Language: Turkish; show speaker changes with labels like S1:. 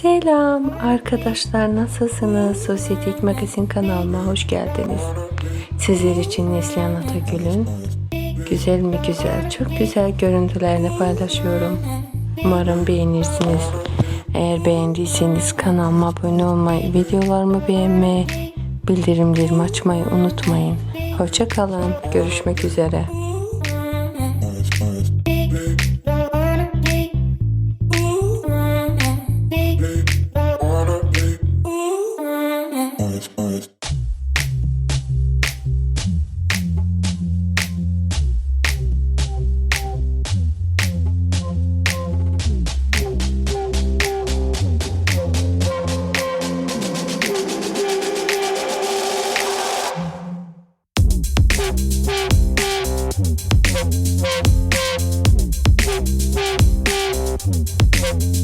S1: Selam arkadaşlar nasılsınız? Sosyetik Magazin kanalıma hoş geldiniz. Sizler için Neslihan Atagül'ün güzel mi güzel, çok güzel görüntülerini paylaşıyorum. Umarım beğenirsiniz. Eğer beğendiyseniz kanalıma abone olmayı, videolarımı beğenmeyi, bildirimlerimi açmayı unutmayın. Hoşça kalın. Görüşmek üzere. Thank